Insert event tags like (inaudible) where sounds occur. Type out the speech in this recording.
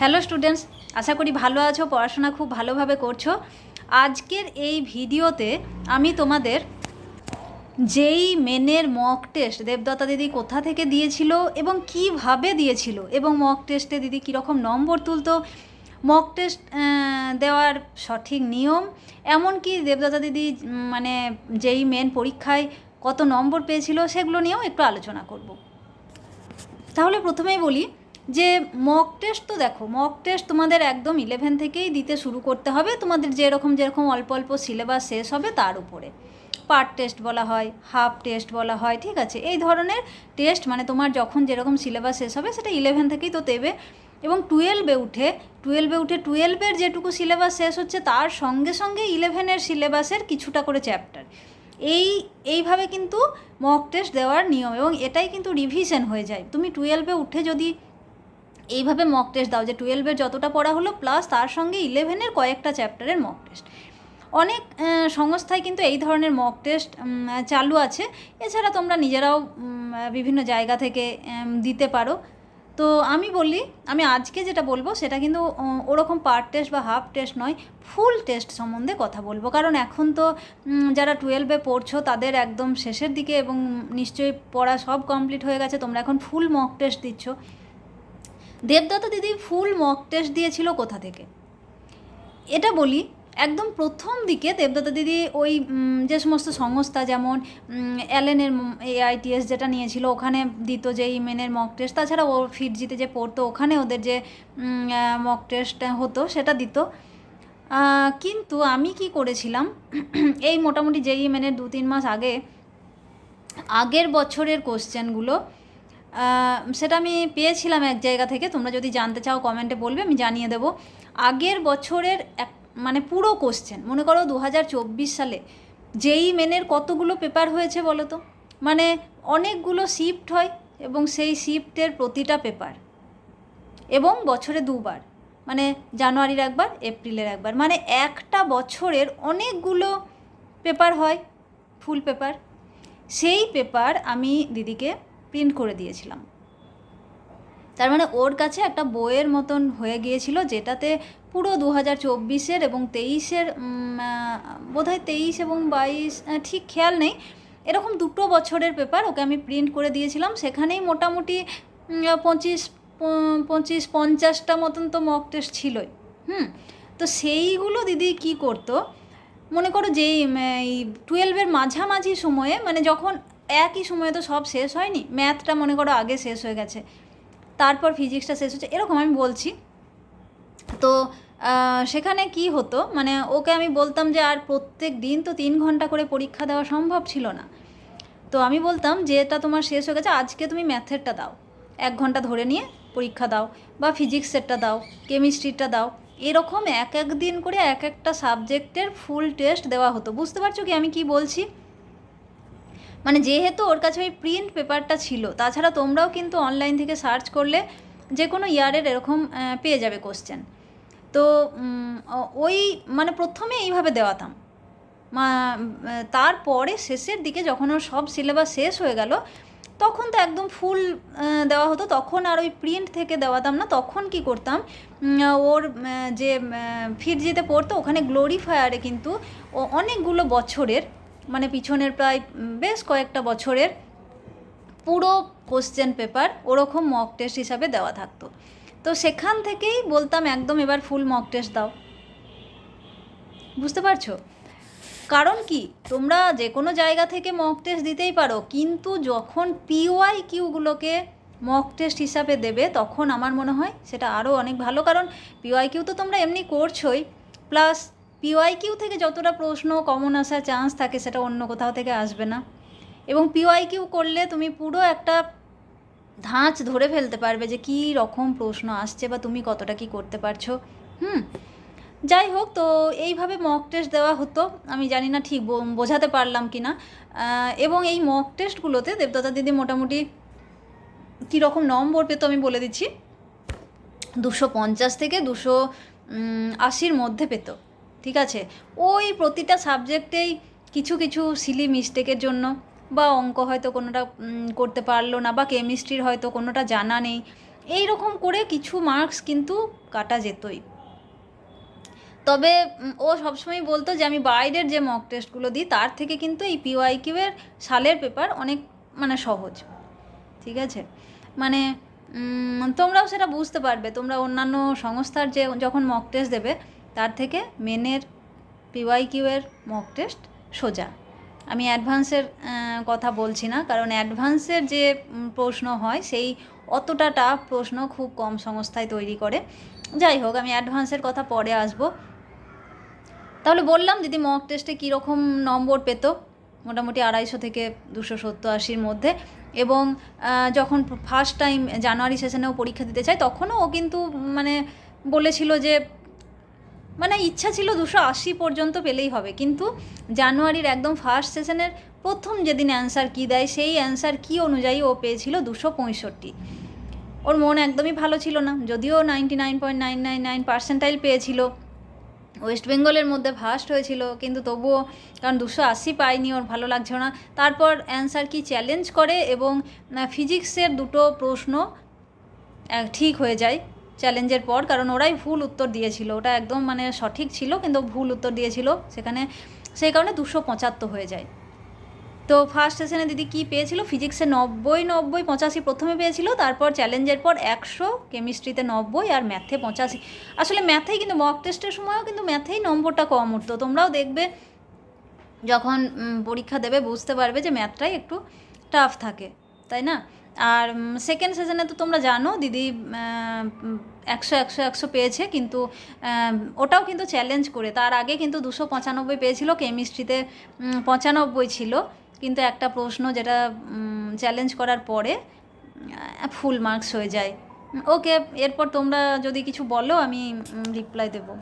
Hello students, আশা করি ভালো আছো, পড়াশোনা খুব ভালোভাবে করছ। আজকের এই ভিডিওতে আমি তোমাদের যেই মেনের মক টেস্ট দেবদত্তা দিদি কোথা থেকে দিয়েছিল এবং কীভাবে দিয়েছিল এবং মক টেস্টে দিদি কীরকম নম্বর তুলতো মক টেস্ট দেওয়ার সঠিক নিয়ম, এমনকি দেবদত্তা দিদি মানে যেই মেন পরীক্ষায় কত নম্বর পেয়েছিল সেগুলো নিয়েও একটু আলোচনা করব। তাহলে প্রথমেই বলি যে মক টেস্ট তো দেখো মক টেস্ট তোমাদের একদম ইলেভেন থেকেই দিতে শুরু করতে হবে। তোমাদের যেরকম যেরকম অল্প অল্প সিলেবাস শেষ হবে তার উপরে। পার্ট টেস্ট বলা হয় হাফ টেস্ট বলা হয়, ঠিক আছে? এই ধরনের টেস্ট মানে তোমার যখন যেরকম সিলেবাস শেষ হবে সেটা ইলেভেন থেকেই তো দেবে। এবং টুয়েলভে উঠে টুয়েলভে উঠে টুয়েলভের যেটুকু সিলেবাস শেষ হচ্ছে তার সঙ্গে সঙ্গে ইলেভেনের সিলেবাসের কিছুটা করে চ্যাপ্টার এই, এইভাবে কিন্তু মক টেস্ট দেওয়ার নিয়ম এবং এটাই কিন্তু রিভিশন হয়ে যায়। তুমি টুয়েলভে উঠে যদি এইভাবে মক টেস্ট দাও যে টুয়েলভের যতটা পড়া হলো প্লাস তার সঙ্গে ইলেভেনের কয়েকটা চ্যাপ্টারের মক টেস্ট অনেক সংস্থায় কিন্তু এই ধরনের মক টেস্ট চালু আছে। এছাড়া তোমরা নিজেরাও বিভিন্ন জায়গা থেকে দিতে পারো। তো আমি বলি, আমি আজকে যেটা বলব, সেটা কিন্তু ওরকম পার্ট টেস্ট বা হাফ টেস্ট নয় ফুল টেস্ট সম্বন্ধে কথা বলব। কারণ এখন তো যারা টুয়েলভে পড়ছো, তাদের একদম শেষের দিকে এবং নিশ্চয়ই পড়া সব কমপ্লিট হয়ে গেছে, তোমরা এখন ফুল মক টেস্ট দিচ্ছ। দেবদত্তা দিদি ফুল মক টেস্ট দিয়েছিল কোথা থেকে? এটা বলি, একদম প্রথম দিকে দেবদত্তা দিদি ওই যে সমস্ত সংস্থা যেমন অ্যালেনের এআইটিএস যেটা নিয়েছিল, ওখানে দিত যে ইমেনের মক টেস্ট তাছাড়া ও ফিটজিতে যে পড়তো, ওখানে ওদের যে মক টেস্ট হতো, সেটা দিত। কিন্তু আমি কি করেছিলাম, (clears throat) এই মোটামুটি যেই মেনের দু তিন মাস আগে, আগের বছরের কোশ্চেনগুলো সেটা আমি পেয়েছিলাম এক জায়গা থেকে। তোমরা যদি জানতে চাও কমেন্টে বলবে, আমি জানিয়ে দেবো। আগের বছরের এক মানে পুরো কোশ্চেন মনে করো দু হাজার চব্বিশ সালে, যেই মেনের কতগুলো পেপার হয়েছে বলো তো? মানে অনেকগুলো শিফট হয় এবং সেই শিফটের প্রতিটা পেপার এবং বছরে দুবার মানে জানুয়ারির একবার, এপ্রিলের একবার। মানে একটা বছরের অনেকগুলো পেপার হয় ফুল পেপার সেই পেপার আমি দিদিকে প্রিন্ট করে দিয়েছিলাম। তার মানে ওর কাছে একটা বইয়ের মতন হয়ে গিয়েছিল যেটাতে পুরো দু হাজার চব্বিশের এবং তেইশের বোধহয় তেইশ এবং বাইশ ঠিক খেয়াল নেই। এরকম দুটো বছরের পেপার ওকে আমি প্রিন্ট করে দিয়েছিলাম। সেখানেই মোটামুটি পঁচিশ পঁচিশ, পঞ্চাশটা মতন তো মক টেস্ট ছিলই। হুম, তো সেইগুলো দিদি কি করতো? মনে করো যেই টুয়েলভের মাঝামাঝি সময়ে মানে যখন একই সময়ে তো সব শেষ হয়নি? ম্যাথটা মনে করো আগে শেষ হয়ে গেছে। তারপর ফিজিক্সটা শেষ হচ্ছে, এরকম আমি বলছি। তো সেখানে কি হতো? মানে ওকে আমি বলতাম যে, আর প্রত্যেক দিন তো তিন ঘণ্টা করে পরীক্ষা দেওয়া সম্ভব ছিল না। তো আমি বলতাম যে, এটা তোমার শেষ হয়ে গেছে, আজকে তুমি ম্যাথেরটা দাও। এক ঘণ্টা ধরে নিয়ে পরীক্ষা দাও বা ফিজিক্সেরটা দাও, কেমিস্ট্রিটা দাও। এরকম এক এক দিন করে এক একটা সাবজেক্টের ফুল টেস্ট দেওয়া হতো। বুঝতে পারছ কি আমি কি বলছি? মানে যেহেতু ওর কাছে ওই প্রিন্ট পেপারটা ছিল, তাছাড়া তোমরাও কিন্তু অনলাইন থেকে সার্চ করলে যে কোনো ইয়ারের এরকম পেয়ে যাবে কোশ্চেন তো ওই মানে প্রথমে এইভাবে দেওয়াতাম। তারপরে শেষের দিকে যখন ওর সব সিলেবাস শেষ হয়ে গেল, তখন তো একদম ফুল দেওয়া হতো। তখন আর ওই প্রিন্ট থেকে দেওয়াতাম না। তখন কি করতাম ওর যে ফিরজিতে পড়তো, ওখানে গ্লোরিফায়ারে কিন্তু অনেকগুলো বছরের মানে পিছনের প্রায় বেশ কয়েকটা বছরের পুরো কোশ্চেন পেপার ওরকম মক টেস্ট হিসাবে দেওয়া থাকতো। তো সেখান থেকেই বলতাম, একদম এবার ফুল মক টেস্ট দাও। বুঝতে পারছ? কারণ কি? তোমরা যে কোনো জায়গা থেকে মক টেস্ট দিতেই পারো, কিন্তু যখন পিওয়াই কিউগুলোকে মক টেস্ট হিসাবে দেবে, তখন আমার মনে হয় সেটা আরও অনেক ভালো। কারণ পিওয়াই কিউ তো তোমরা এমনি করছোই প্লাস পিওয়াই কিউ থেকে যতটা প্রশ্ন কমন আসার চান্স থাকে সেটা অন্য কোথাও থেকে আসবে না। এবং পিওয়াই কিউ করলে তুমি পুরো একটা ধাঁচ ধরে ফেলতে পারবে যে কী রকম প্রশ্ন আসছে বা তুমি কতটা কি করতে পারছ। হুম, যাই হোক, তো এইভাবে মক টেস্ট দেওয়া হতো। আমি জানি না ঠিক বোঝাতে পারলাম কি না। এবং এই মক টেস্টগুলোতে দেবদত্তা দিদি মোটামুটি কী রকম নম্বর পেতো আমি বলে দিচ্ছি। দুশো পঞ্চাশ থেকে দুশো আশির মধ্যে পেত। ঠিক আছে? ওই প্রতিটা সাবজেক্টেই কিছু কিছু সিলি মিস্টেকের জন্য, বা অঙ্ক হয়তো কোনোটা করতে পারল না, বা কেমিস্ট্রির হয়তো কোনোটা জানা নেই এই রকম করে কিছু মার্কস কিন্তু কাটা যেতই। তবে ও সবসময় বলতো যে, আমি বাইরের যে মক টেস্টগুলো দিই, তার থেকে কিন্তু এই পিওয়াইকিউ কিউয়ের সালের পেপার অনেক মানে সহজ। ঠিক আছে? মানে তোমরাও সেটা বুঝতে পারবে। তোমরা অন্যান্য সংস্থার যে, যখন মক টেস্ট দেবে তার থেকে মেনের পিওয়াইকিউ কিউয়ের মক টেস্ট সোজা। আমি অ্যাডভান্সের কথা বলছি না, কারণ অ্যাডভান্সের যে প্রশ্ন হয়, সেই অতটা টাফ প্রশ্ন খুব কম সংস্থায় তৈরি করে। যাই হোক, আমি অ্যাডভান্সের কথা পরে আসব। তাহলে বললাম, দিদি মক টেস্টে কীরকম নম্বর পেত? মোটামুটি আড়াইশো থেকে দুশো সত্তর আশির মধ্যে। এবং যখন ফার্স্ট টাইম জানুয়ারি সেশনেও পরীক্ষা দিতে চায়, তখনও ও কিন্তু মানে বলেছিল যে মানে ইচ্ছা ছিল দুশো আশি পর্যন্ত পেলেই হবে, কিন্তু জানুয়ারির একদম ফার্স্ট সেশনের প্রথম যেদিন অ্যান্সার কী দেয়, সেই অ্যান্সার কী অনুযায়ী ও পেয়েছিল দুশো পঁয়ষট্টি। ওর মন একদমই ভালো ছিল না, যদিও ninety nine point nine nine nine percentile পেয়েছিল ওয়েস্ট বেঙ্গলের মধ্যে ফার্স্ট হয়েছিল, কিন্তু তবুও কারণ দুশো আশি পায়নি ওর ভালো লাগছিল না। তারপর অ্যান্সার কি চ্যালেঞ্জ করে এবং ফিজিক্সের দুটো প্রশ্ন ঠিক হয়ে যায়। চ্যালেঞ্জের পর, কারণ ওরাই ভুল উত্তর দিয়েছিল। ওটা একদম মানে সঠিক ছিল, কিন্তু ভুল উত্তর দিয়েছিল। সেখানে সেই কারণে দুশো পঁচাত্তর হয়ে যায়। তো ফার্স্ট সেশনে দিদি কী পেয়েছিল? ফিজিক্সে নব্বই নব্বই, পঁচাশি প্রথমে পেয়েছিল, তারপর চ্যালেঞ্জের পর একশো কেমিস্ট্রিতে নব্বই, আর ম্যাথে পঁচাশি। আসলে ম্যাথেই কিন্তু মক টেস্টের সময়ও কিন্তু ম্যাথেই নম্বরটা কম উঠতো। তোমরাও দেখবে, যখন পরীক্ষা দেবে, বুঝতে পারবে যে ম্যাথটাই একটু টাফ থাকে, তাই না? আর সেকেন্ড সেশনে তো তোমরা জানো, দিদি একশো একশো একশো পেয়েছে, কিন্তু ওটাও কিন্তু চ্যালেঞ্জ করে। তার আগে কিন্তু দুশো পঁচানব্বই পেয়েছিল কেমিস্ট্রিতে পঁচানব্বই ছিল। কিন্তু একটা প্রশ্ন যেটা চ্যালেঞ্জ করার পরে ফুল মার্কস হয়ে যায়। ওকে, এরপর তোমরা যদি কিছু বলো, আমি রিপ্লাই দেবো।